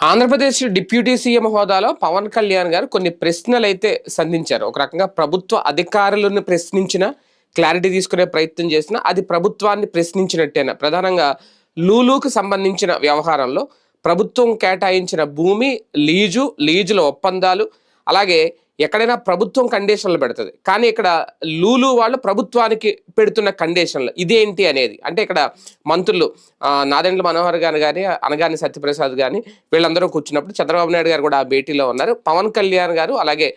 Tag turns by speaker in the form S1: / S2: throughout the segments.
S1: Andhra Pradesh deputy CM హోదాలో పవన్ కళ్యాణ్ గారు కొన్ని ప్రశ్నలు అయితే సంధించారు. ఒక రకంగా ప్రభుత్వ అధికారులను ప్రశ్నించిన క్లారిటీ తీసుకునే ప్రయత్నం చేసిన అది ప్రభుత్వాన్ని ప్రశ్నించినట్టేనా? ప్రధానంగా లూలుకు సంబంధించిన వ్యవహారంలో ప్రభుత్వం కేటాయించిన భూమి లీజు లీజుల ఒప్పందాలు అలాగే ఎక్కడైనా ప్రభుత్వం కండిషన్లు పెడుతుంది. కానీ ఇక్కడ లూలు వాళ్ళు ప్రభుత్వానికి పెడుతున్న కండిషన్లు ఇదేంటి అనేది. అంటే ఇక్కడ మంత్రులు నాదెండ్ల మనోహర్ గారు కానీ అనగాని సత్యప్రసాద్ కానీ వీళ్ళందరూ కూర్చున్నప్పుడు చంద్రబాబు నాయుడు గారు కూడా ఆ భేటీలో ఉన్నారు. పవన్ కళ్యాణ్ గారు అలాగే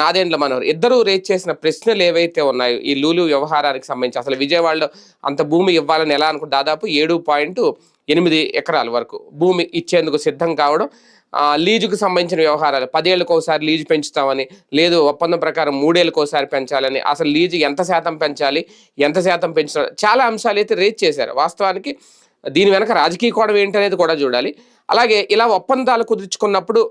S1: నాదేండ్ల మనోహర్ ఇద్దరు రేజ్ చేసిన ప్రశ్నలు ఏవైతే ఉన్నాయో ఈ లూలు వ్యవహారానికి సంబంధించి అసలు విజయవాడలో అంత భూమి ఇవ్వాలని ఎలా అనుకుంటే దాదాపు ఏడు పాయింట్ ఎనిమిది ఎకరాల వరకు భూమి ఇచ్చేందుకు సిద్ధం కావడం లీజుకు సంబంధించిన వ్యవహారాలు. పదేళ్ళకి ఒకసారి లీజు పెంచుతామని లేదు ఒప్పందం ప్రకారం మూడేళ్ళకి ఒకసారి పెంచాలని అసలు లీజు ఎంత శాతం పెంచాలి ఎంత శాతం పెంచాలి చాలా అంశాలు అయితే రేజ్ చేశారు. వాస్తవానికి దీని వెనక రాజకీయ కోణం ఏంటనేది కూడా చూడాలి. అలాగే ఇలా ఒప్పందాలు కుదుర్చుకున్నప్పుడు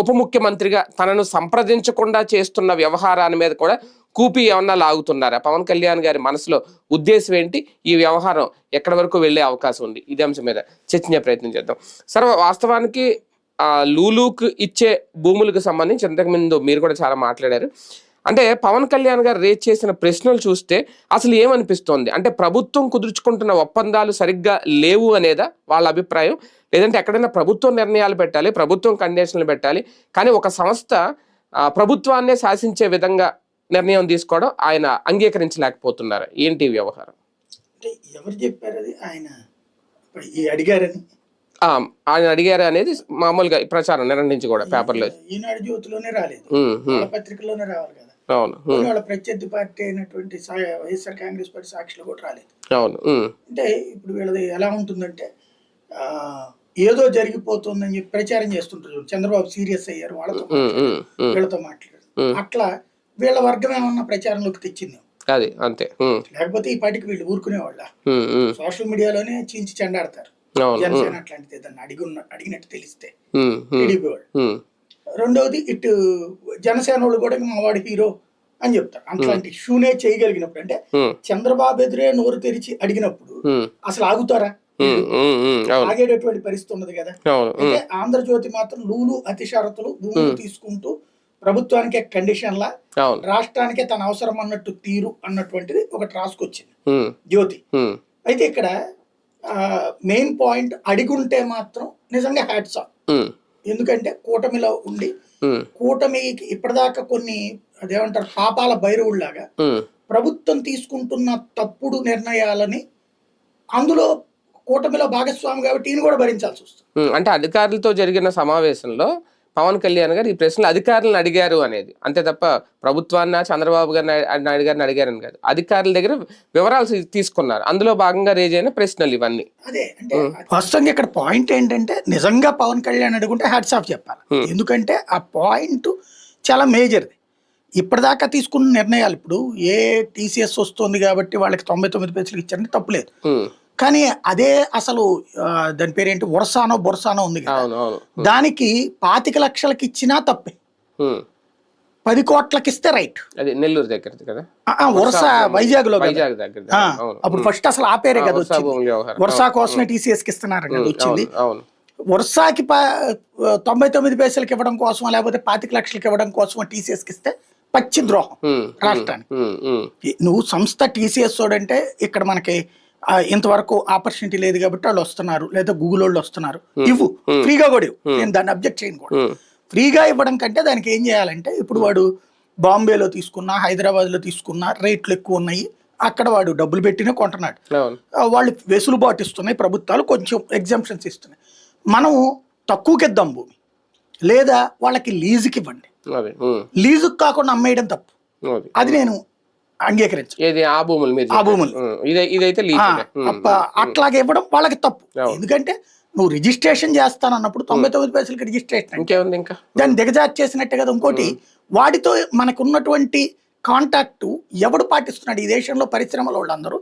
S1: ఉప ముఖ్యమంత్రిగా తనను సంప్రదించకుండా చేస్తున్న వ్యవహారాన్ని మీద కూడా కూపి ఏమన్నా లాగుతున్నారా? పవన్ కళ్యాణ్ గారి మనసులో ఉద్దేశం ఏంటి? ఈ వ్యవహారం ఎక్కడి వరకు వెళ్ళే అవకాశం ఉంది? ఇదే అంశం మీద చర్చించే ప్రయత్నం చేద్దాం. సర్వ వాస్తవానికి ఆ లూలూకు ఇచ్చే భూములకు సంబంధించి ఇంతకుముందు మీరు కూడా చాలా మాట్లాడారు. అంటే పవన్ కళ్యాణ్ గారు రేజ్ చేసిన ప్రశ్నలు చూస్తే అసలు ఏమనిపిస్తోంది? అంటే ప్రభుత్వం కుదుర్చుకుంటున్న ఒప్పందాలు సరిగ్గా లేవు అనేదా వాళ్ళ అభిప్రాయం? లేదంటే ఎక్కడైనా ప్రభుత్వం నిర్ణయాలు పెట్టాలి ప్రభుత్వం కండిషన్లు పెట్టాలి కానీ ఒక సంస్థ ప్రభుత్వాన్నే శాసించే విధంగా నిర్ణయం తీసుకోవడం ఆయన అంగీకరించలేకపోతున్నారు? ఏంటి వ్యవహారం?
S2: అంటే ఎవరు చెప్పారు అది? ఆయన ఇప్పుడు ఈ అడిగారని.
S1: ఆయన అడిగారు అనేది మామూలుగా ప్రచారం నిన్న నుంచి కూడా పేపర్లో.
S2: ఈనాడు జ్యోతిలోనే రాలేదు. పత్రికలోనే రావాలి కదా.
S1: అవును
S2: వాళ్ళ ప్రత్యర్థి పార్టీ అయినటువంటి వైఎస్ఆర్ కాంగ్రెస్ పార్టీ సాక్షులు కూడా రాలేదు.
S1: అవును
S2: అంటే ఇప్పుడు వీళ్ళది ఎలా ఉంటుందంటే ఏదో జరిగిపోతుందని చెప్పి ప్రచారం చేస్తుంటారు. చంద్రబాబు సీరియస్ అయ్యారు వాళ్ళతో వీళ్ళతో మాట్లాడారు. అట్లా వీళ్ళ వర్గం ఏమన్నా ప్రచారంలోకి తెచ్చింది?
S1: అది అంతే
S2: లేకపోతే ఈ పార్టీకి వీళ్ళు ఊరుకునేవాళ్ళ? సోషల్ మీడియాలోనే చీల్చి చెండాడతారు. జనసేన అట్లాంటిది ఏదన్నా అడిగి అడిగినట్టు తెలిస్తే టీడీపీ వాళ్ళు. రెండవది ఇటు జనసేన వాళ్ళు కూడా మా వాడు హీరో అని చెప్తారు. అట్లాంటి షూనే చేయగలిగినప్పుడు అంటే చంద్రబాబు ఎదురే నోరు తెరిచి అడిగినప్పుడు అసలు ఆగుతారా? ఆగేటటువంటి పరిస్థితి ఉన్నది కదా. అయితే ఆంధ్రజ్యోతి మాత్రం లూలు అతి షరతులు భూములు తీసుకుంటూ ప్రభుత్వానికే కండిషన్లా రాష్ట్రానికే తన అవసరం అన్నట్టు తీరు అన్నటువంటిది ఒకటి రాసుకొచ్చింది జ్యోతి. అయితే ఇక్కడ మెయిన్ పాయింట్ అడిగుంటే మాత్రం నిజంగా హ్యాట్స్ ఆఫ్
S1: ఉమ్,
S2: ఎందుకంటే కూటమిలో ఉండి
S1: ఉమ్,
S2: కూటమికి ఇప్పటిదాకా కొన్ని అదేమంటారు పాపాల భైరవుల్లాగా
S1: ఉమ్,
S2: ప్రభుత్వం తీసుకుంటున్న తప్పుడు నిర్ణయాలని అందులో కూటమిలో భాగస్వామి కాబట్టి ఈయన కూడా భరించాల్సి వస్తుంది.
S1: అంటే అధికారులతో జరిగిన సమావేశంలో పవన్ కళ్యాణ్ గారు ఈ ప్రశ్నలు అధికారులను అడిగారు అనేది. అంతే తప్ప ప్రభుత్వాన్ని చంద్రబాబు గారిని నాయుడు గారిని అడిగారని కాదు. అధికారుల దగ్గర వివరాలు తీసుకున్నారు. అందులో భాగంగా రేజ్ అయిన ప్రశ్నలు ఇవన్నీ.
S2: అదే అంటే వాస్తవంగా ఇక్కడ పాయింట్ ఏంటంటే నిజంగా పవన్ కళ్యాణ్ అడుగుంటే హ్యాట్స్ ఆఫ్ చెప్పాలి. ఎందుకంటే ఆ పాయింట్ చాలా మేజర్ది. ఇప్పటిదాకా తీసుకున్న నిర్ణయాలు ఇప్పుడు ఏ టీసీఎస్ వస్తుంది కాబట్టి వాళ్ళకి తొంభై తొమ్మిది పైసలు ఇచ్చారంటే తప్పులేదు. కానీ అదే అసలు దాని పేరేంటి? వరసానో బొరసానో ఉంది కదా. దానికి పాతిక లక్షలకి ఇచ్చినా తప్పే. పది కోట్లకి ఇస్తే రైట్.
S1: అది నెల్లూరు దగ్గరది కదా?
S2: వరుస వైజాగ్లో
S1: వైజాగ్ దగ్గర
S2: అప్పుడు ఫస్ట్ అసలు ఆ పేరే కదా వచ్చింది.
S1: వ్యవహారం.
S2: వరుస కోసమే టీసీఎస్కి ఇస్తున్నారు కదా వచ్చింది. ప- తొంభై తొమ్మిది పైసలకి ఇవ్వడం కోసం లేకపోతే పాతిక లక్షలకి ఇవ్వడం కోసం టీసీఎస్కి ఇస్తే పచ్చి ద్రోహం రాష్ట్రానికి. నువ్వు సంస్థ టీసీఎస్ అంటే ఇక్కడ మనకి ఇంతవరకు ఆపర్చునిటీ లేదు కాబట్టి వాళ్ళు వస్తున్నారు లేదా గూగుల్ వాళ్ళు వస్తున్నారు. ఇవ్వు ఫ్రీగా కూడా ఇవ్వు. నేను దాన్ని అబ్జెక్ట్ చేయను కూడా. ఫ్రీగా ఇవ్వడం కంటే దానికి ఏం చేయాలంటే ఇప్పుడు వాడు బాంబేలో తీసుకున్నా హైదరాబాద్లో తీసుకున్నా రేట్లు ఎక్కువ ఉన్నాయి అక్కడ వాడు డబ్బులు పెట్టినే కొంటున్నాడు. వాళ్ళు వెసులుబాటు ఇస్తున్నాయి ప్రభుత్వాలు కొంచెం ఎగ్జామ్షన్స్ ఇస్తున్నాయి. మనము తక్కువకి ఇద్దాం భూమి లేదా వాళ్ళకి లీజుకి ఇవ్వండి. లీజుకి కాకుండా అమ్మేయడం తప్పు.
S1: అది.
S2: నేను
S1: ఏది? ఆ భూములు
S2: ఆ భూములు.
S1: ఇదైతే
S2: అట్లాగే ఇవ్వడం వాళ్ళకి తప్పు. ఎందుకంటే నువ్వు రిజిస్ట్రేషన్ చేస్తానన్నప్పుడు తొంభై తొమ్మిది పైసలకి రిజిస్ట్రేషన్
S1: ఇంకేముంది ఇంకా?
S2: దాన్ని దిగజారు చేసినట్టే కదా ఇంకోటి. వాడితో మనకు ఉన్నటువంటి కాంటాక్ట్ ఎవడు పాటిస్తున్నాడు? ఈ దేశంలో పరిశ్రమల వాళ్ళందరూ.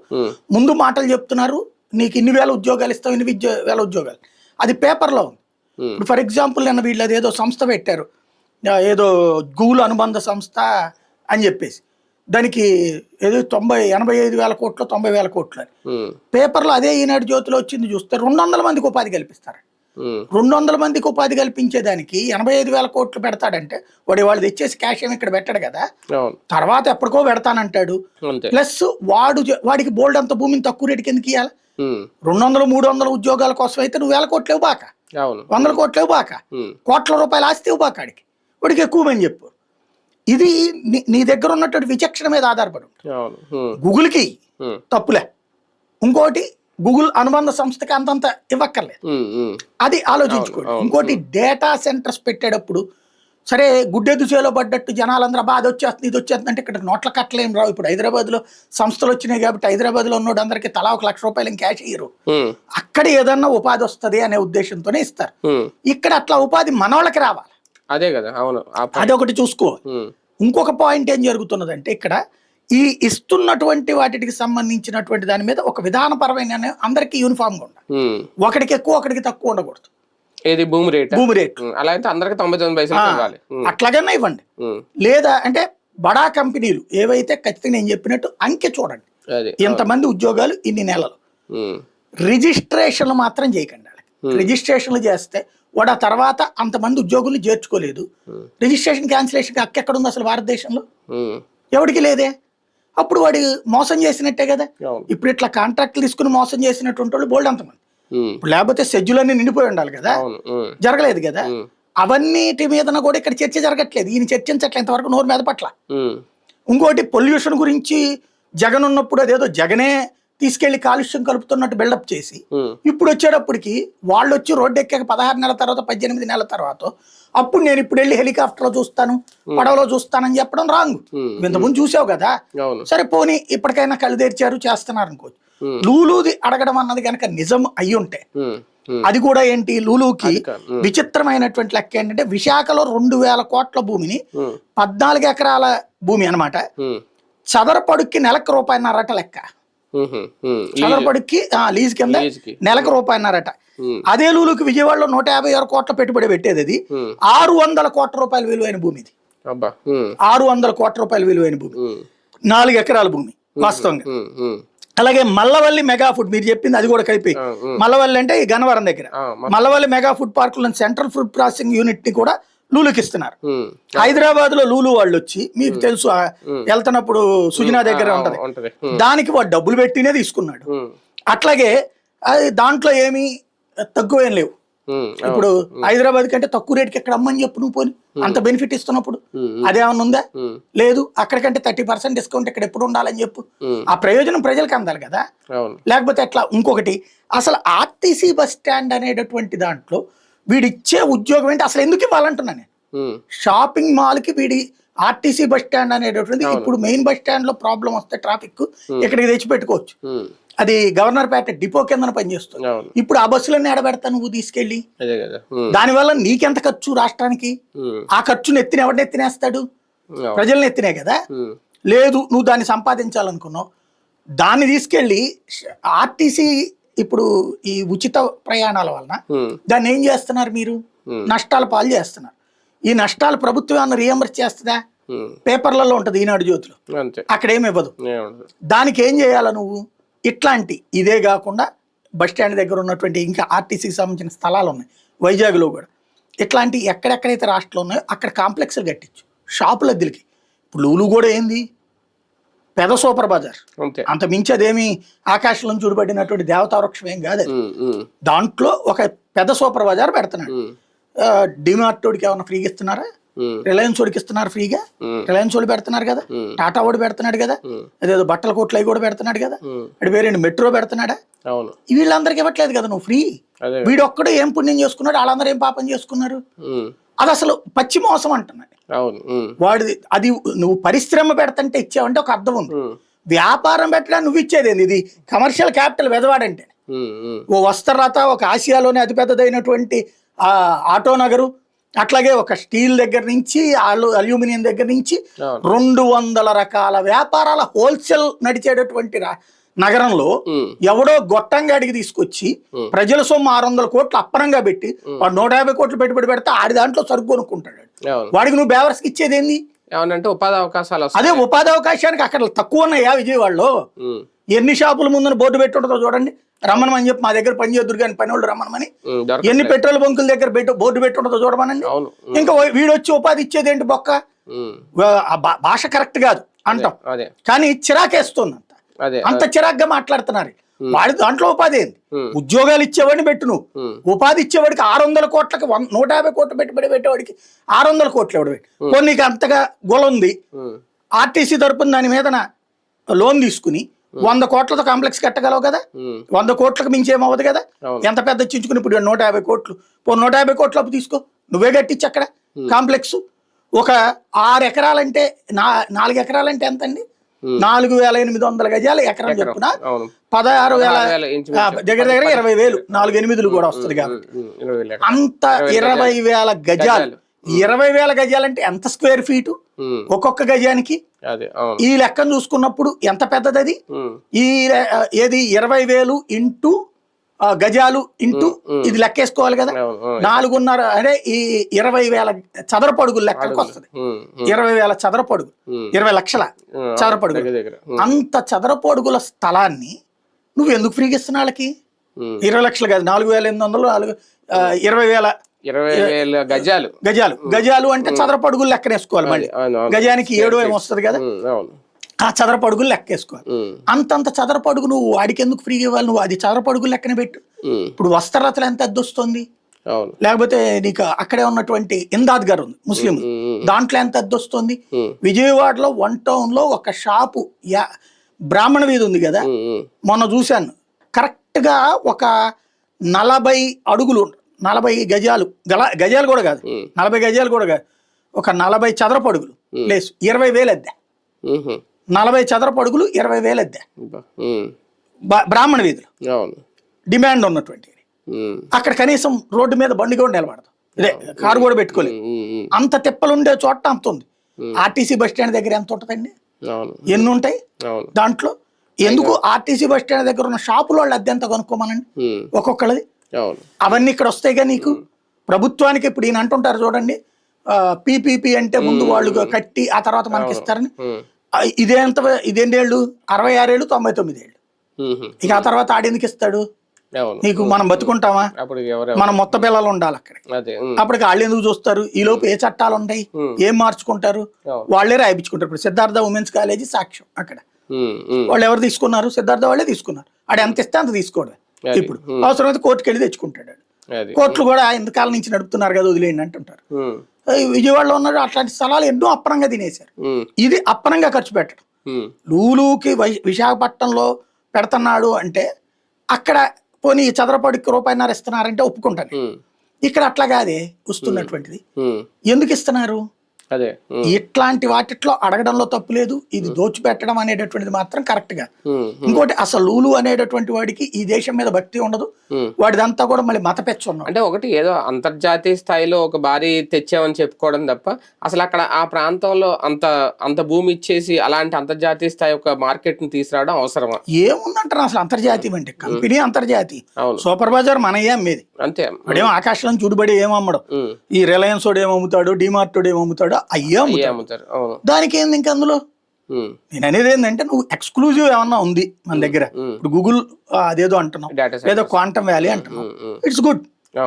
S2: ముందు మాటలు చెప్తున్నారు. నీకు ఇన్ని వేల ఉద్యోగాలు ఇస్తాం ఇన్ని వేల ఉద్యోగాలు. అది పేపర్లో ఉంది. ఇప్పుడు ఫర్ ఎగ్జాంపుల్ నిన్న వీళ్ళు ఏదో సంస్థ పెట్టారు. ఏదో గూగుల్ అనుబంధ సంస్థ అని చెప్పేసి. దానికి ఏదో తొంభై ఎనభై ఐదు వేల కోట్లు తొంభై వేల కోట్లు అని. పేపర్లో అదే ఈనాడు జ్యోతిలో వచ్చింది చూస్తే రెండు వందల మందికి ఉపాధి కల్పిస్తారు. రెండు వందల మందికి ఉపాధి కల్పించేదానికి ఎనభై ఐదు వేల కోట్లు పెడతాడంటే వాడు వాళ్ళు తెచ్చేసి క్యాష్ ఏమి ఇక్కడ పెట్టాడు కదా? తర్వాత ఎప్పటికో పెడతానంటాడు. ప్లస్ వాడు వాడికి బోల్డ్ అంత భూమిని తక్కువ రేటుకి ఎందుకు ఇవ్వాలి రెండు వందలు మూడు వందల ఉద్యోగాల కోసం అయితే నువ్వు వేల కోట్లు ఇవ్వబాక. వందల కోట్లు ఇవ్వబాక. కోట్ల రూపాయల ఆస్తి ఇవ్వబాక ఆడికి. వాడికి ఎక్కువ మంది చెప్పు. ఇది నీ- దగ్గర ఉన్నటువంటి విచక్షణ మీద ఆధారపడి గూగుల్కి తప్పులే. ఇంకోటి గూగుల్ అనుబంధ సంస్థకి అంతంత ఇవ్వక్కర్లేదు. అది ఆలోచించుకోండి. ఇంకోటి డేటా సెంటర్స్ పెట్టేటప్పుడు సరే గుడ్డెదు చేలో పడ్డట్టు జనాలందరూ అది వచ్చేస్తుంది ఇది వచ్చేస్తుంది అంటే ఇక్కడ నోట్ల కట్టలేం రావు. ఇప్పుడు హైదరాబాద్లో సంస్థలు వచ్చినాయి కాబట్టి హైదరాబాద్లో ఉన్నోడు అందరికీ తలా ఒక లక్ష రూపాయలు క్యాష్ ఇయ్యరు. అక్కడ ఏదన్నా ఉపాధి వస్తుంది అనే ఉద్దేశంతోనే ఇస్తారు. ఇక్కడ అట్లా ఉపాధి మనోళ్ళకి రావాలి.
S1: అదే కదా అవును
S2: అదొకటి
S1: ఉమ్,
S2: ఇంకొక పాయింట్ ఏం జరుగుతున్నదంటే ఇక్కడ ఈ ఇస్తున్నటువంటి వాటికి సంబంధించినటువంటి దాని మీద ఒక విధానపరమైన అందరికీ యూనిఫామ్గా ఉండాలి.
S1: ఉమ్.
S2: ఒకడికి ఎక్కువ ఒకడికి తక్కువ ఉండకూడదు.
S1: ఏది? భూమి రేట్.
S2: భూమి రేటు.
S1: అలా అయితే అందరికి తొంభై తొమ్మిది పైసలు ఇవ్వాలి ఉమ్,
S2: అట్లాగన్నా ఇవ్వండి. లేదా అంటే బడా కంపెనీలు ఏవైతే ఖచ్చితంగా నేను చెప్పినట్టు అంకె చూడండి.
S1: అది
S2: ఇంతమంది ఉద్యోగాలు ఇన్ని నెలలు? రిజిస్ట్రేషన్లు మాత్రం చేయకండి రిజిస్ట్రేషన్లు చేస్తే వాడు ఆ తర్వాత అంతమంది ఉద్యోగులు చేర్చుకోలేదు. రిజిస్ట్రేషన్ క్యాన్సిలేషన్ హక్కు ఎక్కడ ఉంది అసలు భారతదేశంలో ఎవడికి లేదే? అప్పుడు వాడు మోసం చేసినట్టే కదా. ఇప్పుడు ఇట్లా కాంట్రాక్ట్లు తీసుకుని మోసం చేసినటువంటి వాళ్ళు బోల్డ్ అంతమంది. లేకపోతే షెడ్యూలన్నీ నిండిపోయి ఉండాలి కదా. జరగలేదు కదా.
S1: ఉమ్,
S2: అవన్నిటి మీదన కూడా ఇక్కడ చర్చ జరగట్లేదు. ఈయన చర్చించట్లే ఇంతవరకు నోరు మీద పట్ల. ఇంకోటి పొల్యూషన్ గురించి జగన్ ఉన్నప్పుడు అదేదో జగనే తీసుకెళ్ళి కాలుష్యం కలుపుతున్నట్టు బిల్డప్ చేసి
S1: ఉమ్,
S2: ఇప్పుడు వచ్చేటప్పటికి వాళ్ళు వచ్చి రోడ్డు ఎక్కాక పదహారు నెలల తర్వాత పద్దెనిమిది నెలల తర్వాత అప్పుడు నేను ఇప్పుడు వెళ్ళి హెలికాప్టర్లో చూస్తాను పడవలో చూస్తానని చెప్పడం రాంగ్.
S1: ఉమ్,
S2: ఇంతకుముందు చూసావు కదా? సరే పోనీ ఇప్పటికైనా కళ్ళు తెరిచారు చేస్తున్నారు అనుకోవచ్చు లూలుది అడగడం అన్నది కనుక నిజం అయి ఉంటే అది కూడా ఏంటి లూలుకి విచిత్రమైనటువంటి లెక్క ఏంటంటే విశాఖలో రెండు వేల కోట్ల భూమిని పద్నాలుగు ఎకరాల భూమి అన్నమాట.
S1: ఉమ్,
S2: చదరపడుక్కి నెలకు రూపాయిన్నరట లెక్క. ఆ, లీజ్ కింద. నెలకు రూపాయిన్నరట అదే లూలుకి విజయవాడలో నూట యాభై ఆరు కోట్ల పెట్టుబడి పెట్టేది అది. ఆరు వందల కోట్ల రూపాయల విలువైన భూమి ఇది. ఆరు వందల కోట్ల రూపాయల విలువైన భూమి. నాలుగు ఎకరాల భూమి వాస్తవంగా. అలాగే మల్లవల్లి మెగా ఫుడ్ మీరు చెప్పింది అది కూడా కలిపి. మల్లవల్లి అంటే ఈ గన్నవరం దగ్గర. మల్లవల్లి మెగా ఫుడ్ పార్కులో సెంట్రల్ ఫుడ్ ప్రాసెసింగ్ యూనిట్ని కూడా లూలుకి ఇస్తున్నారు హైదరాబాద్లో లూలు వాళ్ళు వచ్చి మీకు తెలుసు వెళ్తున్నప్పుడు సుజనా దగ్గర ఉంటది. దానికి వాడు డబ్బులు పెట్టినే తీసుకున్నాడు. అట్లాగే అది దాంట్లో ఏమీ తక్కువేం లేవు.
S1: ఉమ్,
S2: ఇప్పుడు హైదరాబాద్ కంటే తక్కువ రేటుకి ఎక్కడ అమ్మని చెప్పు నువ్వు పోని. అంత బెనిఫిట్ ఇస్తున్నప్పుడు. అదేమన్నా ఉందా? లేదు. అక్కడికంటే థర్టీ పర్సెంట్ డిస్కౌంట్ ఇక్కడ ఎప్పుడు ఉండాలని చెప్పు. ఆ ప్రయోజనం ప్రజలకు అందాలి కదా. లేకపోతే ఎట్లా? ఇంకొకటి అసలు ఆర్టీసీ బస్ స్టాండ్ అనేటటువంటి దాంట్లో వీడిచ్చే ఉద్యోగం ఏంటి? అసలు ఎందుకు ఇవ్వాలంటున్నా నేను? షాపింగ్ మాల్కి వీడి ఆర్టీసీ బస్ స్టాండ్ అనేటటువంటిది ఇప్పుడు మెయిన్ బస్ స్టాండ్లో ప్రాబ్లం వస్తే ట్రాఫిక్ ఇక్కడికి తెచ్చి పెట్టుకోవచ్చు. అది గవర్నర్ పేట డిపో కింద పనిచేస్తుంది ఇప్పుడు ఆ బస్సులన్నీ ఎడబెడతా నువ్వు తీసుకెళ్ళి? దానివల్ల నీకెంత ఖర్చు రాష్ట్రానికి? ఆ ఖర్చుని ఎత్తిన ఎవరిని ఎత్తినేస్తాడు? ప్రజల్ని ఎత్తినే కదా? లేదు నువ్వు దాన్ని సంపాదించాలనుకున్నావు. దాన్ని తీసుకెళ్ళి ఆర్టీసీ ఇప్పుడు ఈ ఉచిత ప్రయాణాల వలన దాన్ని ఏం చేస్తున్నారు మీరు. నష్టాల పాలు చేస్తున్నారు. ఈ నష్టాలు ప్రభుత్వం ఏమన్నా రియంబర్స్ చేస్తుందా? పేపర్లలో ఉంటుంది ఈనాడు జ్యోతిలో.
S1: అంతే.
S2: అక్కడ ఏమి ఇవ్వదు. దానికి ఏం చేయాల నువ్వు? ఇట్లాంటి ఇదే కాకుండా బస్ స్టాండ్ దగ్గర ఉన్నటువంటి ఇంకా ఆర్టీసీకి సంబంధించిన స్థలాలు ఉన్నాయి. వైజాగ్లో కూడా. ఇట్లాంటి ఎక్కడెక్కడైతే రాష్ట్రంలో ఉన్నాయో అక్కడ కాంప్లెక్స్లు కట్టించు. షాపుల అద్దెలకి ఇప్పుడు లూలు కూడా ఏంది? పెద సూపర్ బజార్.
S1: అంతే.
S2: మించి అదేమి ఆకాశంలో చూడబడినటువంటి దేవతా వృక్షం ఏం కాదు దాంట్లో ఒక పెద్ద సూపర్ బజార్ పెడుతున్నాడు. డిమార్ట్ వాడికి ఏమైనా ఫ్రీగా ఇస్తున్నారా? రిలయన్స్ వాడికి ఇస్తున్నారు ఫ్రీగా? రిలయన్స్ వాడు పెడుతున్నారు కదా? టాటా వాడు పెడుతున్నాడు కదా? అదేదో బట్టల కోట్లు అవి కూడా పెడుతున్నాడు కదా? అది వేరే మెట్రో పెడుతున్నాడా? వీళ్ళందరికీ ఇవ్వట్లేదు కదా నువ్వు ఫ్రీ?
S1: అదే
S2: వీడు ఒక్కడే ఏం పుణ్యం చేసుకున్నాడు వాళ్ళందరూ ఏం పాపం చేసుకున్నారు? అది అసలు పచ్చి మోసం అంటున్నాడు. వాడిది అది నువ్వు పరిశ్రమ పెడతంటే ఇచ్చావంటే ఒక అర్థం ఉంది. వ్యాపారం పెట్టడానికి నువ్వు ఇచ్చేది ఏంది? ఇది కమర్షియల్ క్యాపిటల్ వెదవాడంటే. ఓ వస్త్రరథ ఒక ఆసియాలోనే అతిపెద్దదైనటువంటి ఆ, ఆటో నగరు అట్లాగే ఒక స్టీల్ దగ్గర నుంచి అలు అల్యూమినియం దగ్గర నుంచి రెండు వందల రకాల వ్యాపారాల హోల్సేల్ నడిచేటటువంటి నగరంలో ఎవడో గొట్టంగాడికి తీసుకొచ్చి
S1: Hmm.
S2: ప్రజల సొమ్ము ఆరు వందల కోట్లు అప్పనంగా పెట్టి వాడు నూట యాభై కోట్లు పెట్టుబడి పెడితే ఆడి దాంట్లో సరుకు కొనుక్కుంటాడు వాడికి నువ్వు బేవర్స్కి ఇచ్చేది ఏంది?
S1: ఏమనంటే ఉపాధి అవకాశాలు
S2: అదే ఉపాధి అవకాశానికి అక్కడ తక్కువ ఉన్నాయా విజయవాడలో? ఎన్ని షాపుల ముందున బోర్డు పెట్టి ఉంటుందో చూడండి. రమ్మనమని చెప్పి మా దగ్గర పని చేద్దరు కానీ పని వాళ్ళు రమ్మనమని. ఎన్ని పెట్రోల్ బంకుల దగ్గర పెట్టు బోర్డు పెట్టి ఉండదో చూడమనండి. ఇంకా వీడు వచ్చి ఉపాధి ఇచ్చేది ఏంటి బొక్క భాష కరెక్ట్ కాదు అంటాం. కానీ చిరాకేస్తుంది అంత చిరాగ్గా మాట్లాడుతున్నారు. వాడి దాంట్లో ఉపాధి ఏంది? ఉద్యోగాలు ఇచ్చేవాడిని పెట్టు నువ్వు. ఉపాధి ఇచ్చేవాడికి ఆరు వందల కోట్లకి నూట యాభై కోట్లు పెట్టుబడి పెట్టేవాడికి ఆరు వందల కోట్లు ఎవడు పెట్టి? కొన్ని అంతగా గొల ఉంది. ఆర్టీసీ తరపున దాని మీద లోన్ తీసుకుని వంద కోట్లతో కాంప్లెక్స్ కట్టగలవు కదా? వంద కోట్లకు మించి ఏమవ్వదు కదా. ఎంత పెద్ద చించుకుని ఇప్పుడు నూట యాభై కోట్లు. పో నూట యాభై కోట్ల అప్పు తీసుకో. నువ్వే కట్టించి అక్కడ కాంప్లెక్స్. ఒక ఆరు ఎకరాలంటే నా నాలుగు ఎకరాలంటే ఎంత అండి. నాలుగు వేల ఎనిమిది వందల గజాలు ఎకరం చొప్పున పదహారు వేల దగ్గర దగ్గర ఇరవై వేలు. నాలుగు ఎనిమిదిలు కూడా వస్తుంది కాబట్టి. అంత ఇరవై వేల గజాలు. ఇరవై వేల గజాలంటే ఎంత స్క్వేర్ ఫీటు? ఒక్కొక్క గజానికి? ఈ లెక్కను చూసుకున్నప్పుడు ఎంత పెద్దది ఈ ఏది? ఇరవై వేలు ఇంటూ గజాలు ఇంటూ ఇది లెక్కేసుకోవాలి కదా. నాలుగున్నర అంటే ఈ ఇరవై వేల చదరపు అడుగులు లెక్కకు వస్తుంది. ఇరవై వేల చదరపు అడుగు
S1: ఉమ్,
S2: ఇరవై లక్షల
S1: ఉమ్,
S2: చదరపు అడుగులు
S1: దగ్గర దగ్గర. ఉమ్,
S2: అంత చదరపు అడుగుల స్థలాన్ని నువ్వు ఎందుకు ఫ్రీగా ఇస్తున్నా వాళ్ళకి? ఇరవై లక్షలు కాదు నాలుగు వేల ఎనిమిది వందలు నాలుగు ఇరవై వేల
S1: ఇరవై వేల గజాలు.
S2: గజాలు. గజాలు అంటే చదరపు అడుగులు లెక్కనేసుకోవాలి మళ్ళీ. గజానికి ఏడు ఏమో వస్తుంది కదా. ఆ చదరపు అడుగులు లెక్కేసుకోవాలి. అంతంత చదరపు అడుగు నువ్వు వాడికి ఎందుకు ఫ్రీగా ఇవ్వాలి? నువ్వు అది చదరపు అడుగులు లెక్కన పెట్టు. ఇప్పుడు వస్త్రరథలు ఎంత అద్దె వస్తుంది
S1: అవును.
S2: లేకపోతే నీకు అక్కడే ఉన్నటువంటి ఇందాద్ గారు ఉంది ముస్లిం. దాంట్లో ఎంత అద్దె వస్తుంది
S1: ఉమ్,
S2: విజయవాడలో వన్ టౌన్లో ఒక షాపు యా బ్రాహ్మణ వీధి ఉంది కదా? మొన్న చూశాను. కరెక్ట్గా ఒక నలభై అడుగులు నలభై గజాలు గల గజాలు కూడా కాదు. నలభై గజాలు కూడా కాదు. ఒక నలభై చదరపు అడుగులు ప్లేస్ ఇరవై వేలు అద్దె. నలభై చదరపు అడుగులు ఇరవై వేలు అద్దె. బ్రాహ్మణ వీధిలో. డిమాండ్ ఉన్నటువంటి అక్కడ కనీసం రోడ్డు మీద బండి కూడా నిలబడదు. ఇదే కారు కూడా పెట్టుకోలేదు. అంత తిప్పలు ఉండే చోట అంత ఉంది. ఆర్టీసీ బస్ స్టాండ్ దగ్గర ఎంత ఉంటుందండి? ఎన్ని ఉంటాయి? దాంట్లో. ఎందుకు ఆర్టీసీ బస్ స్టాండ్ దగ్గర ఉన్న షాపుల వాళ్ళు అద్దె ఎంత కొనుక్కోమనండి? ఒక్కొక్కళ్ళది.
S1: అవును.
S2: అవన్నీ ఇక్కడ వస్తాయిగా నీకు? ప్రభుత్వానికి ఇప్పుడు ఈయన అంటుంటారు చూడండి పీపీపీ అంటే ముందు వాళ్ళు కట్టి ఆ తర్వాత మనకి ఇస్తారని. ఇదేంత ఇదేండేళ్ళు అరవై ఆరేళ్ళు తొంభై తొమ్మిది ఏళ్ళు ఇక ఆ తర్వాత ఆడెందుకు ఇస్తాడు? నీకు మనం బతుకుంటామా? మన మొత్త పిల్లలు ఉండాలి అక్కడ అప్పటికి వాళ్ళు ఎందుకు చూస్తారు? ఈ లోపు ఏ చట్టాలు ఉంటాయి. ఏం మార్చుకుంటారు? వాళ్ళే రాయించుకుంటారు ఇప్పుడు సిద్ధార్థ ఉమెన్స్ కాలేజీ సాక్ష్యం అక్కడ. వాళ్ళు ఎవరు తీసుకున్నారు? సిద్ధార్థ వాళ్ళే తీసుకున్నారు. ఆడు ఎంత ఇస్తే అంత తీసుకోవడం. ఇప్పుడు అవసరమైతే కోర్టుకి వెళ్ళి తెచ్చుకుంటాడు కోర్టులు కూడా ఇంతకాలం నుంచి నడుపుతున్నారు కదా వదిలేయండి అంటుంటారు. విజయవాడలో ఉన్నారు అట్లాంటి స్థలాలు ఎన్నో అప్పనంగా తినేశారు. ఇది అప్పనంగా ఖర్చు పెట్టడం. లూలుకి విశాఖపట్నంలో పెడుతున్నాడు అంటే అక్కడ పోనీ చదరపడికి రూపాయిన్నర ఇస్తున్నారంటే ఒప్పుకుంటాను. ఇక్కడ అట్లా కాదే వస్తున్నటువంటిది. ఎందుకు ఇస్తున్నారు?
S1: అదే.
S2: ఇట్లాంటి వాటిట్లో అడగడంలో తప్పు లేదు. ఇది దోచిపెట్టడం అనేటటువంటిది మాత్రం
S1: కరెక్ట్గా
S2: ఇంకోటి అసలు లూలు అనేటటువంటి వాడికి ఈ దేశం మీద భక్తి ఉండదు. వాడిదంతా కూడా మళ్ళీ మత
S1: అంటే ఒకటి ఏదో అంతర్జాతీయ స్థాయిలో ఒక భారీ తెచ్చామని చెప్పుకోవడం తప్ప అసలు అక్కడ ఆ ప్రాంతంలో అంత అంత భూమి ఇచ్చేసి అలాంటి అంతర్జాతీయ స్థాయి ఒక మార్కెట్ని తీసుకురావడం అవసరమా?
S2: ఏముందంటారు అసలు అంతర్జాతీయం అంటే? కంపెనీ అంతర్జాతీయ. సూపర్ బజార్ మనయే అమ్మేది
S1: అంతే.
S2: ఆకాశంలో చూడబడి ఏం అమ్మడం ఈ రిలయన్స్ వాడు ఏం అమ్ముతాడు డిమార్ట్ వాడు ఏం అమ్ముతాడు అయ్యే అమ్ముతాడు దానికి ఏంది ఇంక అందులో? నేను అనేది ఏంటంటే నువ్వు ఎక్స్క్లూజివ్ ఏమన్నా ఉంది మన దగ్గర. ఇప్పుడు గూగుల్ అదేదో అంటున్నావు. లేదా క్వాంటమ్ వ్యాలీ అంటున్నావు. ఇట్స్ గుడ్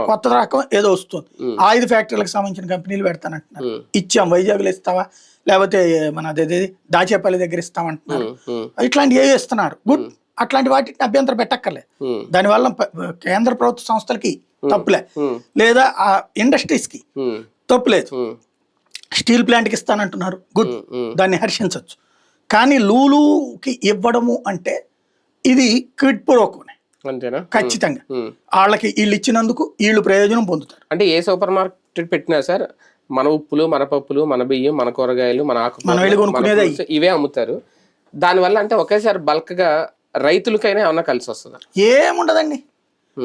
S2: కొత్త రకం ఏదో వస్తుంది. ఆయుధ ఫ్యాక్టరీలకు సంబంధించిన కంపెనీలు పెడతానంటున్నారు. ఇచ్చాం వైజాగ్లో ఇస్తావా? లేకపోతే మన అదేది దాచేపల్లి దగ్గర ఇస్తామంటున్నారు
S1: ఉమ్, ఉమ్,
S2: ఇట్లాంటి ఏ ఇస్తున్నారు గుడ్ అట్లాంటి వాటిని అభ్యంతరం పెట్టక్కర్లేదు
S1: ఉమ్,
S2: దానివల్ల కేంద్ర ప్రభుత్వ సంస్థలకి తప్పులే. లేదా ఆ ఇండస్ట్రీస్కి తప్పులేదు. స్టీల్ ప్లాంట్కి ఇస్తానంటున్నారు. గుడ్. దాన్ని హర్షించవచ్చు కానీ లూలుకి ఇవ్వడము అంటే ఇది క్విడ్ పూర్వకమే
S1: అంతేనా?
S2: ఖచ్చితంగా. వాళ్ళకి వీళ్ళు ఇచ్చినందుకు వీళ్ళు ప్రయోజనం పొందుతారు.
S1: అంటే ఏ సూపర్ మార్కెట్ పెట్టినా సార్ మన ఉప్పులు మన పప్పులు మన బియ్యం మన కూరగాయలు మన fruits ఇవే అమ్ముతారు. దానివల్ల అంటే ఒకేసారి బల్క్గా రైతులకైనా ఏమన్నా కలిసి వస్తుంది
S2: ఏముండదండి.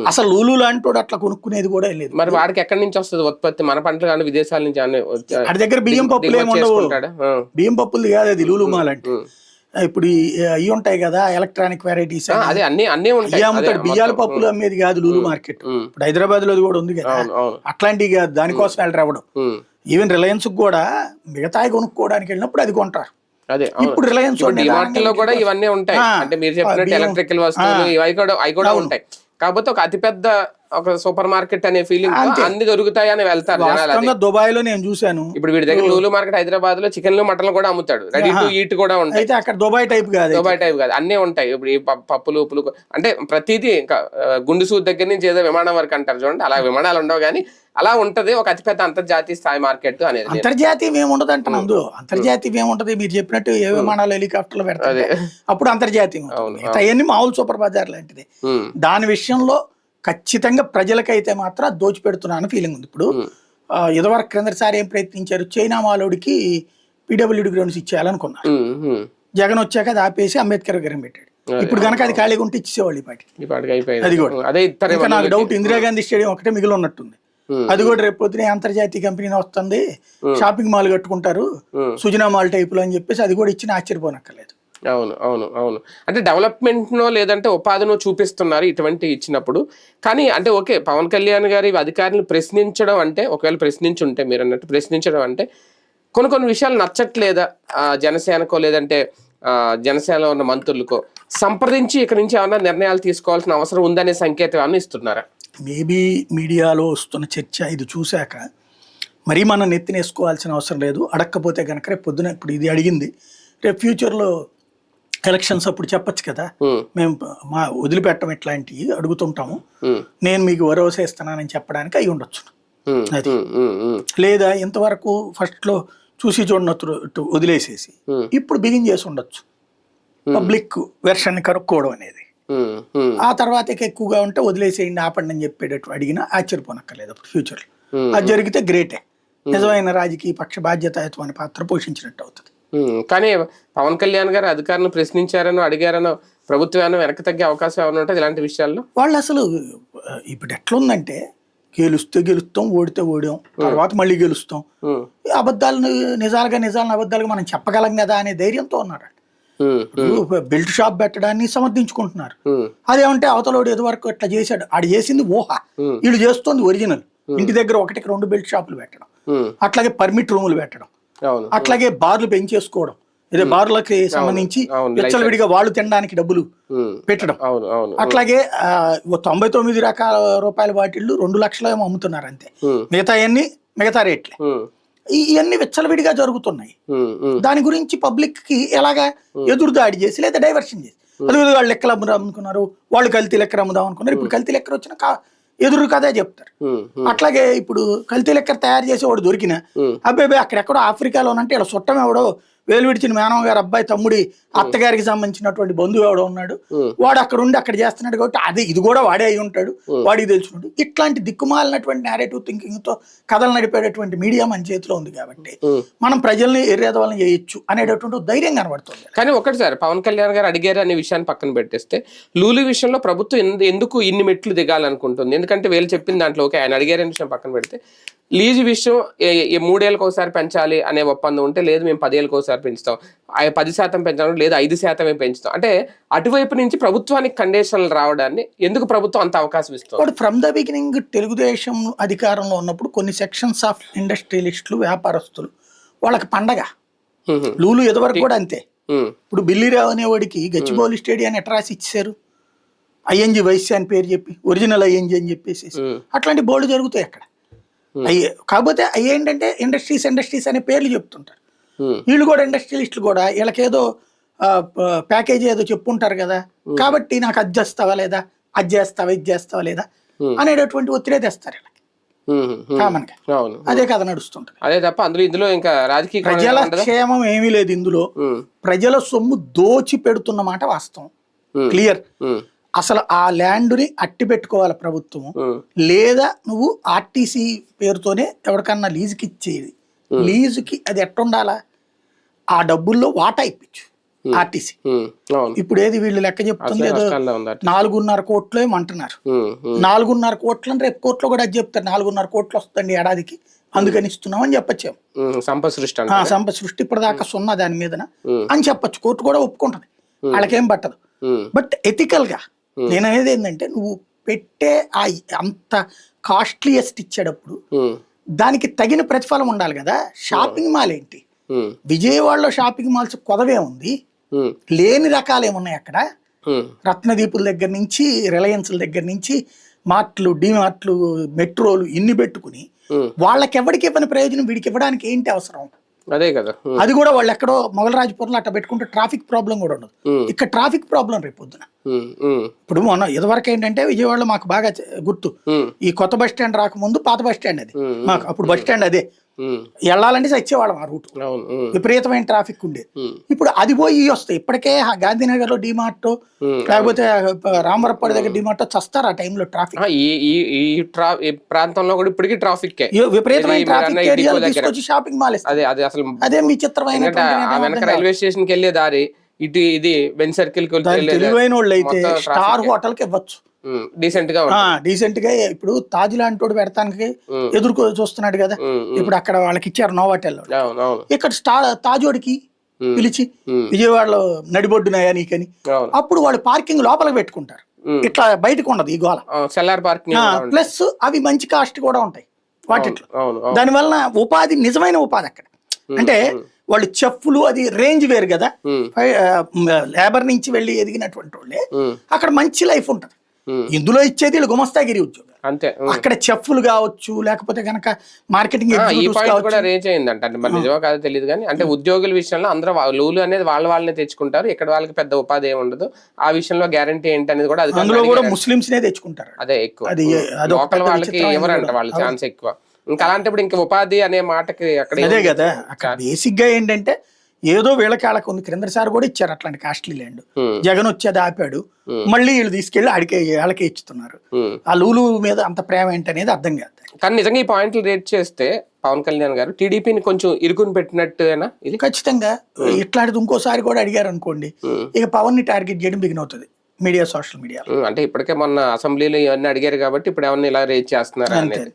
S2: అసలు లూలు లాంటి వాడు అట్లా కొనుక్కునేది కూడా లేదు.
S1: మరి వాడికి ఎక్కడి నుంచి వస్తుంది ఉత్పత్తి? మన పంటలు కానీ విదేశాల నుంచి
S2: వాడి దగ్గర బియ్యం పప్పులు
S1: దిగుమతి
S2: ఏమి ఉండవు.
S1: చేసుకుంటాడా? ఆ,
S2: బియ్యం పప్పులు కాదు అది లూలు మాల్ అంటే
S1: ఉమ్.
S2: ఇప్పుడు అవి ఉంటాయి కదా ఎలక్ట్రానిక్ వెరైటీస్
S1: అదే అన్ని అన్ని ఉంటాయి. అదే
S2: అమ్ముతాడు బియ్యాల. పప్పులు అమ్మేది కాదు లూలు మార్కెట్. ఇప్పుడు హైదరాబాద్లో కూడా ఉంది కదా. అట్లాంటివి కాదు దానికోసం వెళ్ళి రావడం ఈవెన్ రిలయన్స్ కూడా మిగతాయి కొనుక్కోవడానికి వెళ్ళినప్పుడు అది కొంటారు.
S1: అదే.
S2: ఇప్పుడు రిలయన్స్లో
S1: కూడా ఇవన్నీ ఉంటాయి. అంటే మీరు చెప్పినట్టు. ఎలక్ట్రికల్ వస్తువులు. ఇవి కూడా అవి కూడా ఉంటాయి. కాకపోతే ఒక అతిపెద్ద ఒక సూపర్ మార్కెట్ అనే ఫీలింగ్. అన్ని దొరుకుతాయి అని వెళ్తారు
S2: దుబాయ్లో నేను చూశాను.
S1: ఇప్పుడు వీడి దగ్గర లూలు మార్కెట్ హైదరాబాద్లో చికెన్లు మటన్లు కూడా అమ్ముతాడు. రెడీ టు ఈట్ కూడా ఉంటాయి.
S2: అయితే అక్కడ దుబాయ్ టైప్ కాదు
S1: దుబాయ్ టైప్ కాదు. అన్నీ ఉంటాయి. ఇప్పుడు ఈ పప్పులు ఉప్పులు అంటే ప్రతిదీ ఇంకా ఆ, గుండు సూద్ దగ్గర నుంచి ఏదో విమానం వరకు అంటారు చూడండి. అలా విమానాలు ఉండవు కానీ అలా ఉంటది ఒక అతిపెద్ద అంతర్జాతీయ స్థాయి మార్కెట్ అనేది.
S2: అంతర్జాతీయం ఏముండదు అంటాను అందులో అంతర్జాతీయం ఏముంటది మీరు చెప్పినట్టు ఏ విమానాలు హెలికాప్టర్లు పెడతారు అప్పుడు అంతర్జాతీయం అవన్నీ మామూలు సూపర్ బజార్ లాంటిది దాని విషయంలో ఖచ్చితంగా ప్రజలకైతే మాత్రం దోచిపెడుతున్నాను ఫీలింగ్ ఉంది. ఇప్పుడు ఇదివరకు క్రిందసారి ఏం ప్రయత్నించారు? చైనా మాలోడికి పీడబ్ల్యూడి గ్రౌండ్స్ ఇచ్చేయాలనుకున్నారు. జగన్ వచ్చాక అది ఆపేసి అంబేద్కర్ గారిని పెట్టాడు. ఇప్పుడు కనుక అది ఖాళీగా ఉంటే ఇచ్చేవాళ్ళు ఈ
S1: అయిపోయింది.
S2: అది కూడా. నాకు డౌట్ ఇందిరాగాంధీ స్టేడియం ఒకటే మిగిలి ఉన్నట్టుంది. అది కూడా రేపు పొద్దున అంతర్జాతీయ కంపెనీ వస్తుంది. షాపింగ్ మాల్ కట్టుకుంటారు. సుజనా మాల్ టైపులో అని చెప్పేసి అది కూడా ఇచ్చిన ఆశ్చర్యపోనక్కర్లేదు.
S1: అవును అవును అవును. అంటే డెవలప్మెంట్నో లేదంటే ఉపాధినో చూపిస్తున్నారు ఇటువంటి ఇచ్చినప్పుడు. కానీ అంటే ఓకే పవన్ కళ్యాణ్ గారి అధికారులు ప్రశ్నించడం అంటే ఒకవేళ ప్రశ్నించుంటే మీరు అన్నట్టు ప్రశ్నించడం అంటే కొన్ని కొన్ని విషయాలు నచ్చట్లేదా? ఆ, జనసేనకో లేదంటే జనసేనలో ఉన్న మంత్రులకో సంప్రదించి ఇక్కడ నుంచి ఏమన్నా నిర్ణయాలు తీసుకోవాల్సిన అవసరం ఉందనే సంకేతం ఏమన్నా ఇస్తున్నారా?
S2: మేబీ మీడియాలో వస్తున్న చర్చ ఇది చూశాక మరీ మనం నెత్తినేసుకోవాల్సిన అవసరం లేదు. అడగకపోతే కనుక రేపు పొద్దున ఇప్పుడు ఇది అడిగింది. రేపు ఫ్యూచర్లో ఎలక్షన్స్ అప్పుడు చెప్పొచ్చు కదా. మేము మా వదిలిపెట్టం ఇట్లాంటివి అడుగుతుంటాము. నేను మీకు భరోసా ఇస్తున్నానని చెప్పడానికి అయి ఉండొచ్చు.
S1: ఉమ్,
S2: లేదా ఇంతవరకు ఫస్ట్లో చూసి చూడనట్టు వదిలేసేసి. ఇప్పుడు బిగిన్ చేసి ఉండొచ్చు. పబ్లిక్ వెర్షన్ కనుక్కోవడం అనేది. ఆ తర్వాత ఎక్కువగా ఉంటే వదిలేసేయండి ఆపండి అని చెప్పేటట్టు అడిగినా ఆశ్చర్యపోనక్కర్లేదు అప్పుడు ఫ్యూచర్లో. అది జరిగితే గ్రేటే. నిజమైన రాజకీయ పక్ష బాధ్యతాయుతమైన పాత్ర పోషించినట్టు అవుతుంది.
S1: కానీ పవన్ కళ్యాణ్ గారు అధికారులను ప్రశ్నించారనో అడిగారనో ప్రభుత్వం వెనక్కి తగ్గే అవకాశం ఏమైనా ఉంటుంది ఇలాంటి విషయాల్లో?
S2: వాళ్ళు అసలు ఇప్పుడు ఎట్లుందంటే గెలుస్తే గెలుస్తాం ఓడితే ఓడాం తర్వాత మళ్ళీ గెలుస్తాం. అబద్ధాలను నిజాలుగా నిజాలను అబద్ధాలుగా మనం చెప్పగలం కదా అనే ధైర్యంతో ఇప్పుడు బెల్ట్ షాప్ పెట్టడాన్ని సమర్థించుకుంటున్నారు. అదేమంటే అవతలోడు ఏదో వరకు ఇట్లా చేశాడు ఆడు చేసింది ఊహ. వీళ్ళు చేస్తోంది ఒరిజినల్. ఇంటి దగ్గర ఒకటికి రెండు బెల్ట్ షాపులు పెట్టడం. అట్లాగే పర్మిట్ రూములు పెట్టడం. అట్లాగే బార్లు పెంచేసుకోవడం. ఇదే బార్లకి సంబంధించి విచ్చలవిడిగా వాళ్ళు తినడానికి డబ్బులు పెట్టడం. అట్లాగే తొంభై తొమ్మిది రకాల రూపాయల బాటిళ్ళు రెండు లక్షల ఏమో అమ్ముతున్నారు అంతే. మిగతా అన్ని మిగతా రేట్లే. ఇవన్నీ విచ్చలవిడిగా జరుగుతున్నాయి. దాని గురించి పబ్లిక్కి ఎలాగా ఎదురు దాడి చేసి లేదా డైవర్షన్ చేసి. అది వాళ్ళు లెక్కలు అమ్ముదాం అనుకున్నారు వాళ్ళు కల్తీ లెక్కలు అమ్ముదాం అనుకున్నారు ఇప్పుడు కల్తీ లెక్కలు వచ్చిన ఎదురు కదే చెప్తారు. అట్లాగే ఇప్పుడు కల్తీ లెక్కర్ తయారు చేసి వాడు దొరికిన అబ్బాయి అక్కడెక్కడో ఆఫ్రికాలోనంటే ఇలా చుట్టం ఎవడో వేలు విడిచిన మేనమ్మ గారు అబ్బాయి తమ్ముడి అత్తగారికి సంబంధించినటువంటి బంధువు ఎవడో ఉన్నాడు. వాడు అక్కడ ఉండి అక్కడ చేస్తున్నాడు కాబట్టి అది ఇది కూడా వాడే అయి ఉంటాడు. వాడికి తెలుసున్నాడు ఇట్లాంటి దిక్కుమాలినటువంటి నేరేటివ్ థింకింగ్తో కథలు నడిపేటటువంటి మీడియా మన చేతిలో ఉంది కాబట్టి. మనం ప్రజల్ని ఎర్రేదవాళ్ళని చేయొచ్చు అనేటటువంటి ధైర్యం కనబడుతుంది.
S1: కానీ ఒకటి సార్ పవన్ కళ్యాణ్ గారు అడిగారు అనే విషయాన్ని పక్కన పెట్టేస్తే లూలు విషయంలో ప్రభుత్వం ఎందు- ఎందుకు ఇన్ని మెట్లు దిగాలనుకుంటుంది? ఎందుకంటే వీళ్ళు చెప్పిన దాంట్లో ఓకే ఆయన అడిగారు అనే విషయం పక్కన పెడితే లీజు విషయం మూడేళ్ళకి ఒకసారి పెంచాలి అనే ఒప్పందం ఉంటే లేదు మేము పదేళ్ళకి ఒకసారి పెంచుతాం. ఆ పది శాతం పెంచాలి లేదు ఐదు శాతమే పెంచుతాం. అంటే అటువైపు నుంచి ప్రభుత్వానికి కండిషన్లు రావడాన్ని ఎందుకు ప్రభుత్వం అంత అవకాశం ఇస్తుంది?
S2: వాడు ఫ్రమ్ ద బిగినింగ్ తెలుగుదేశం అధికారంలో ఉన్నప్పుడు కొన్ని సెక్షన్స్ ఆఫ్ ఇండస్ట్రియలిస్టులు వ్యాపారస్తులు వాళ్ళకి పండగ. లూలు ఎదవరకు కూడా అంతే. ఇప్పుడు బిల్లీరావు అనేవాడికి గచ్చిబౌలి స్టేడియాన్ని ఎట్లా రాసి ఇచ్చారు ఐఎన్జి వైశ్య అని పేరు చెప్పి ఒరిజినల్ ఐఎన్జి అని చెప్పేసి అట్లాంటి బోర్డు జరుగుతాయి అక్కడ. అయ్యే కాకపోతే అవి ఏంటంటే ఇండస్ట్రీస్ ఇండస్ట్రీస్ అనే పేర్లు చెప్తుంటారు.
S1: ఉమ్,
S2: వీళ్ళు కూడా ఇండస్ట్రియలిస్టులు కూడా వీళ్ళకేదో ప్యాకేజీ ఏదో చెప్పుంటారు కదా. కాబట్టి నాకు అది చేస్తావా లేదా? అది చేస్తావా? ఇది చేస్తావా లేదా?
S1: Hmm.
S2: అనేటటువంటి ఒత్తిడే తెస్తారు వీళ్ళకి.
S1: కామన్గా
S2: అదే కథ నడుస్తుంటది.
S1: అదే తప్ప అందులో ఇందులో ఇంకా రాజకీయ
S2: ప్రజల? క్షేమం ఏమీ లేదు ఇందులో. ప్రజల సొమ్ము దోచి పెడుతున్న మాట వాస్తవం. క్లియర్ అసలు ఆ ల్యాండ్ని అట్టి పెట్టుకోవాలి ప్రభుత్వము.
S1: ఉమ్,
S2: లేదా నువ్వు ఆర్టీసీ పేరుతోనే ఎవరికన్నా లీజుకి ఇచ్చేది. లీజుకి అది ఎట్టుండాలా? ఆ డబ్బుల్లో వాటా ఇప్పించు ఆర్టీసీ. ఇప్పుడు ఏది వీళ్ళు లెక్క చెప్తుంది ఏదో. నాలుగున్నర కోట్లు ఏమంటున్నారు నాలుగున్నర కోట్లని రేపు కోర్టులో కూడా అది చెప్తారు. నాలుగున్నర కోట్లు వస్తుంది ఏడాదికి. అందుకని ఇస్తున్నాం అని చెప్పచ్చేమో
S1: ఉమ్, సంపద సృష్టి అంటే
S2: సంపద సృష్టి ఇప్పటిదాకా సున్నా దాని మీదన అని చెప్పొచ్చు. కోర్టు కూడా ఒప్పుకుంటది. వాళ్ళకేం పట్టదు. బట్ ఎథికల్గా నేను అనేది ఏంటంటే నువ్వు పెట్టే ఆ అంత కాస్ట్లీయెస్ట్ ఇచ్చేటప్పుడు దానికి తగిన ప్రతిఫలం ఉండాలి కదా. షాపింగ్ మాల్ ఏంటి విజయవాడలో షాపింగ్ మాల్స్ కొదవే ఉంది. లేని రకాలు ఏమున్నాయి అక్కడ? రత్నదీపుల దగ్గర నుంచి రిలయన్స్ల దగ్గర నుంచి మార్ట్లు డిమార్ట్లు మెట్రోలు ఇన్ని పెట్టుకుని ఎవరికి ఇవ్వని ప్రయోజనం వీడికి ఇవ్వడానికి ఏంటి అవసరం?
S1: అదే కదా.
S2: అది కూడా వాళ్ళు ఎక్కడో మొగలరాజపురంలో అట్లా పెట్టుకుంటే ట్రాఫిక్ ప్రాబ్లం కూడా ఉండదు. ఇక్కడ ట్రాఫిక్ ప్రాబ్లం రేపు పొద్దున.
S1: ఉమ్, ఉమ్,
S2: ఇప్పుడు మొన్న ఇదివరకు ఏంటంటే విజయవాడలో మాకు బాగా గుర్తు. ఈ కొత్త బస్ స్టాండ్ రాకముందు పాత బస్ స్టాండ్ అది. మాకు అప్పుడు బస్ స్టాండ్ అదే. వెళ్ళాలంటే చచ్చేవాళ్ళం ఆ రూట్. విపరీతమైన ట్రాఫిక్
S1: ఉమ్,
S2: ఇప్పుడు అది పోయి వస్తాయి. ఇప్పటికే గాంధీనగర్లో డిమార్ట్. లేకపోతే రామవరపడి దగ్గర డిమార్ట్ చస్తారు ఆ టైంలో ట్రాఫిక్
S1: ఈ ప్రాంతంలో కూడా ఇప్పటికీ ట్రాఫిక్
S2: విపరీతమైన ట్రాఫిక్. తీసుకొచ్చి షాపింగ్ మాల్
S1: అదే అదే అసలు
S2: అదే విచిత్రమైన
S1: వెనక రైల్వే స్టేషన్కి వెళ్ళే దారి ఇటు ఇది బెన్ సర్కిల్కి
S2: తెలివైన వాళ్ళు అయితే స్టార్ హోటల్కి ఇవ్వచ్చు. డీసెంట్గా డీసెంట్గా ఇప్పుడు తాజ్ లాంటి పెడతానికి ఎదుర్కో చూస్తున్నాడు కదా. ఇప్పుడు అక్కడ వాళ్ళకి ఇచ్చారు నోవాటెల్ ఇక్కడ స్టార్ తాజోడికి పిలిచి విజయవాడలో నడిబొడ్డునాయా నీకని? అప్పుడు వాళ్ళు పార్కింగ్ లోపలికి పెట్టుకుంటారు. ఇట్లా బయటకు ఉండదు ఈ గోల.
S1: సెల్లార్ పార్కింగ్
S2: ప్లస్ అవి మంచి కాస్ట్ కూడా ఉంటాయి. వాటిట్లో. దానివల్ల ఉపాధి నిజమైన ఉపాధి అక్కడ. అంటే వాళ్ళు చెప్పులు అది రేంజ్ వేరు కదా. లేబర్ నుంచి వెళ్ళి ఎదిగినటువంటి వాళ్ళే. అక్కడ మంచి లైఫ్ ఉంటుంది. ఇందులో ఇచ్చేది వీళ్ళు గుమస్తాగిరి ఉద్యోగం.
S1: అంతే.
S2: అక్కడ చెఫ్లు కావచ్చు లేకపోతే గనక మార్కెటింగ్
S1: కూడా రేంజ్ అయిందంట అంటే మరి నిజమో కాదో తెలియదు కానీ అంటే ఉద్యోగుల విషయంలో అందరూ లూలు అనేది వాళ్ళ వాళ్ళనే తెచ్చుకుంటారు. ఇక్కడ వాళ్ళకి పెద్ద ఉపాధి ఏమి ఉండదు. ఆ విషయంలో గ్యారంటీ ఏంటి అనేది కూడా
S2: అందులో కూడా. ముస్లిమ్స్ నే తెచ్చుకుంటారు.
S1: అదే ఎక్కువ. లోకల్ వాళ్ళకి ఎవరంట. వాళ్ళ? ఛాన్స్ ఎక్కువ. ఇంకా అలాంటప్పుడు ఇంకా ఉపాధి అనే మాటకి అక్కడ
S2: అదే కదా అక్కడ బేసిక్గా ఏంటంటే ఏదో వీళ్ళకి వాళ్ళకి ఉంది క్రిందసారి కూడా ఇచ్చారు అట్లాంటి కాస్ట్లీ ల్యాండ్. జగన్ వచ్చేది ఆపాడు. మళ్ళీ వీళ్ళు తీసుకెళ్ళి అడికే వాళ్ళకే ఇచ్చుతున్నారు. ఆ లూలు మీద అంత ప్రేమ ఏంటనేది అర్థం కాదు
S1: కానీ నిజంగా ఈ పాయింట్లు రేట్ చేస్తే పవన్ కళ్యాణ్ గారు టీడీపీని కొంచెం ఇరుకుని పెట్టినట్టేనా ఇది?
S2: ఖచ్చితంగా. ఇట్లాంటిది ఇంకోసారి కూడా అడిగారు అనుకోండి. ఇక పవన్ని టార్గెట్ చేయడం బిగిన్ అవుతుంది మీడియా సోషల్ మీడియా
S1: అంటే ఇప్పటికే మొన్న అసెంబ్లీలో ఇవన్నీ అడిగారు కాబట్టి ఇప్పుడు ఏమన్నా ఇలా రేట్ చేస్తున్నారు అనేది.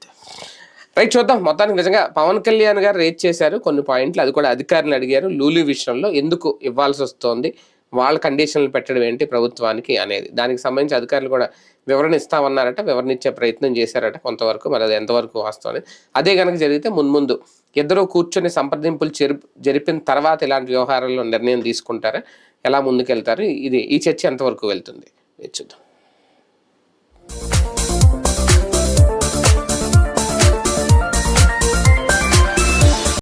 S1: రైట్ చూద్దాం. మొత్తానికి నిజంగా పవన్ కళ్యాణ్ గారు రేట్ చేశారు. కొన్ని పాయింట్లు అది కూడా అధికారులు అడిగారు. లూలీ విషయంలో ఎందుకు ఇవ్వాల్సి వస్తోంది? వాళ్ళ కండిషన్లు పెట్టడం ఏంటి ప్రభుత్వానికి అనేది? దానికి సంబంధించి అధికారులు కూడా వివరణ ఇస్తామన్నారట వివరణ ఇచ్చే ప్రయత్నం చేశారట కొంతవరకు. మరి అది ఎంతవరకు వాస్తవం అదే కనుక జరిగితే మున్ముందు ఇద్దరు కూర్చొని సంప్రదింపులు జరిపి జరిపిన తర్వాత ఇలాంటి వ్యవహారాల్లో నిర్ణయం తీసుకుంటారా? ఎలా ముందుకెళ్తారు? ఇది ఈ చర్చ ఎంతవరకు వెళ్తుంది? చూద్దాం.